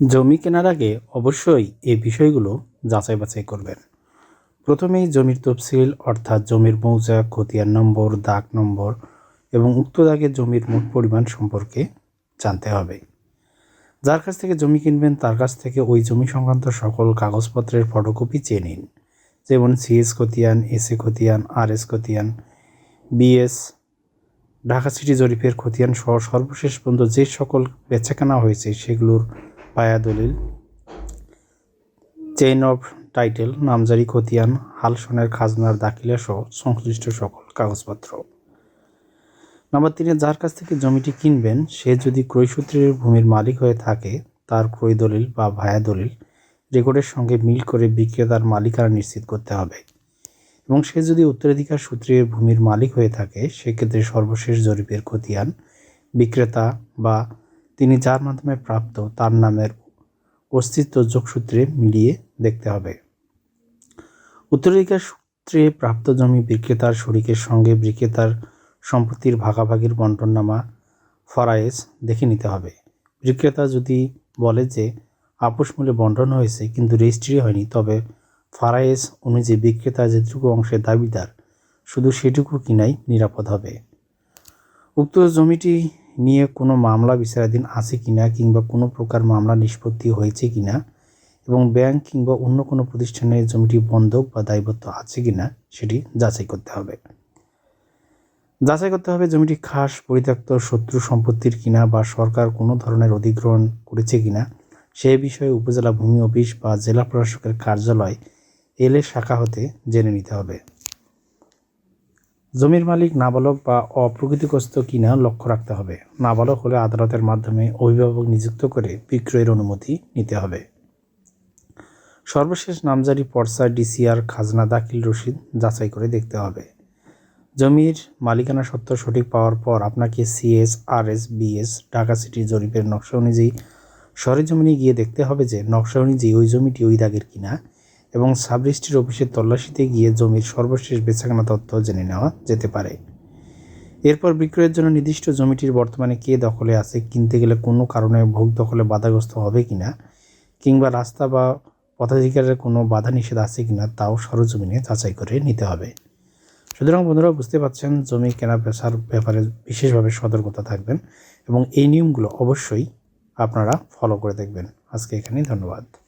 জমি কেনার আগে অবশ্যই এই বিষয়গুলো যাচাই বাছাই করবেন। প্রথমেই জমির তফসিল অর্থাৎ জমির মৌজা, খতিয়ান নম্বর, দাগ নম্বর এবং উক্ত দাগে জমির মোট পরিমাণ সম্পর্কে জানতে হবে। যার কাছ থেকে জমি কিনবেন তার কাছ থেকে ওই জমি সংক্রান্ত সকল কাগজপত্রের ফটোকপি চেয়ে নিন। যেমন সিএস খতিয়ান, এসএ খতিয়ান আর এস খতিয়ান, বিএস, ঢাকা সিটি জরিপের খতিয়ান সহ সর্বশেষ পর্যন্ত যে সকল বেচাকেনা হয়েছে সেগুলোর পায়া দলিল। চেইন অফ টাইটেল নামজারি খতিয়ান, হালসনের খাজনার দাখিলা সহ সংশ্লিষ্ট সকল কাগজপত্র। নাম্বার তিনে, যার কাছ থেকে জমিটি কিনবেন, সে যদি ক্রয়সূত্রের ভূমির মালিক হয়ে থাকে, তার ক্রয় দলিল বা ভায়া দলিল রেকর্ডের সঙ্গে মিল করে বিক্রেতার মালিকানা নিশ্চিত করতে হবে। এবং সে যদি উত্তরাধিকার সূত্রে ভূমির মালিক হয়ে থাকে, সেক্ষেত্রে সর্বশেষ জরিপের খতিয়ান বিক্রেতা বা তিনি যার মাধ্যমে প্রাপ্ত, তার নামের অস্তিত্ব যোগসূত্রে মিলিয়ে দেখতে হবে। উত্তরাধিকার সূত্রে প্রাপ্ত জমি বিক্রেতার শরিকের সঙ্গে বিক্রেতার সম্পত্তির ভাগাভাগির বন্টননামা ফরায়েজ দেখে নিতে হবে। বিক্রেতা যদি বলে যে আপোষ মূল্যে বন্টন হয়েছে, কিন্তু রেজিস্ট্রি হয়নি, তবে ফারায়েজ অনুযায়ী বিক্রেতা যেটুকু অংশের দাবিদার, শুধু সেটুকু কিনাই নিরাপদ হবে। উক্ত জমিটি নিয়ে কোনো মামলা বিচারাধীন আছে কিনা কিংবা কোনো প্রকার মামলা নিষ্পত্তি হয়েছে কিনা এবং ব্যাংক কিংবা অন্য কোনো প্রতিষ্ঠানে জমিটি বন্ধক বা দায়বদ্ধ আছে কিনা সেটি যাচাই করতে হবে। যাচাই করতে হবে জমিটি খাস, পরিত্যক্ত, শত্রু সম্পত্তির কিনা বা সরকার কোনো ধরনের অধিগ্রহণ করেছে কিনা সে বিষয়ে উপজেলা ভূমি অফিস বা জেলা প্রশাসকের কার্যালয় এলে শাখা হতে জেনে নিতে হবে। জমির মালিক নাবালক বা অপ্রকৃতিগ্রস্ত কিনা লক্ষ্য রাখতে হবে। নাবালক হলে আদালতের মাধ্যমে অভিভাবক নিযুক্ত করে বিক্রয়ের অনুমতি নিতে হবে। সর্বশেষ নামজারি পর্সা ডিসিআর খাজনা দাখিল রসিদ যাচাই করে দেখতে হবে। জমির মালিকানা সত্ত্ব সঠিক পাওয়ার পর আপনাকে CS R S BS, Dhaka city জরিপের নকশা অনুযায়ী সরেজমিনে গিয়ে দেখতে হবে যে নকশা অনুযায়ী ওই জমিটি ওই দাগের কিনা। এবং সাব রেজিস্ট্রির অফিসের তল্লাশিতে গিয়ে জমির সর্বশেষ বেচাকেনা তথ্য জেনে নেওয়া যেতে পারে। এরপর বিক্রয়ের জন্য নির্দিষ্ট জমিটির বর্তমানে কে দখলে আছে, কিনতে গেলে কোনো কারণে ভোগ দখলে বাধাগ্রস্ত হবে কিনা, কিংবা রাস্তা বা পথাধিকারের কোনো বাধা নিষেধ আছে কি না তাও সরজমিনে যাচাই করে নিতে হবে। সুতরাং বন্ধুরা, বুঝতে পারছেন, জমি কেনা বেচার ব্যাপারে বিশেষভাবে সতর্কতা থাকবেন এবং এই নিয়মগুলো অবশ্যই আপনারা ফলো করে দেখবেন। আজকে এখানেই ধন্যবাদ।